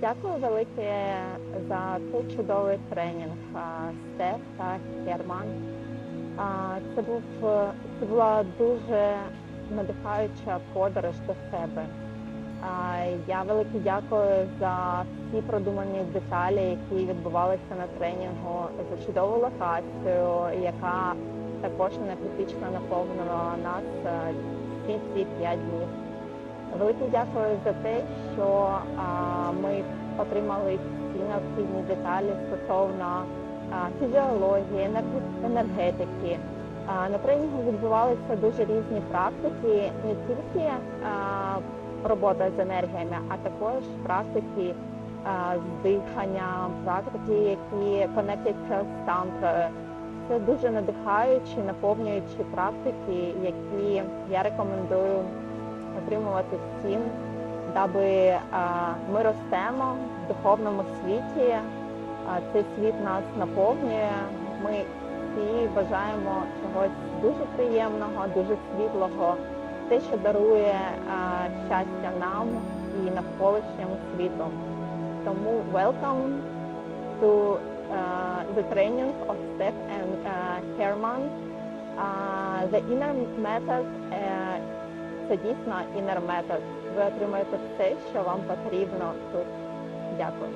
Дякую велике за цей чудовий тренінг Стеф та Герман. Це був це була дуже надихаюча подорож до себе. Я велике дякую за всі продумані деталі, які відбувалися на тренінгу, за чудову локацію, яка також енергетично наповнила нас всі ці п'ять днів. Велике дякую за те, що ми отримали всі необхідні деталі стосовно фізіології, енерг- енергетики. На тренінгу відбувалися дуже різні практики, не тільки робота з енергіями, а також практики з диханням, практики, які конектяться з тантрою. Це дуже надихаючі, наповнюючі практики, які я рекомендую отримувати всім, даби а, ми ростемо в духовному світі. Цей світ нас наповнює. Ми всі бажаємо чогось дуже приємного, дуже світлого, те, що дарує щастя нам і навколишньому світу. Тому welcome to the training of Steph and Herman. The inner method uh, це дійсно інерметод. Ви отримаєте все, що вам потрібно тут. Дякую.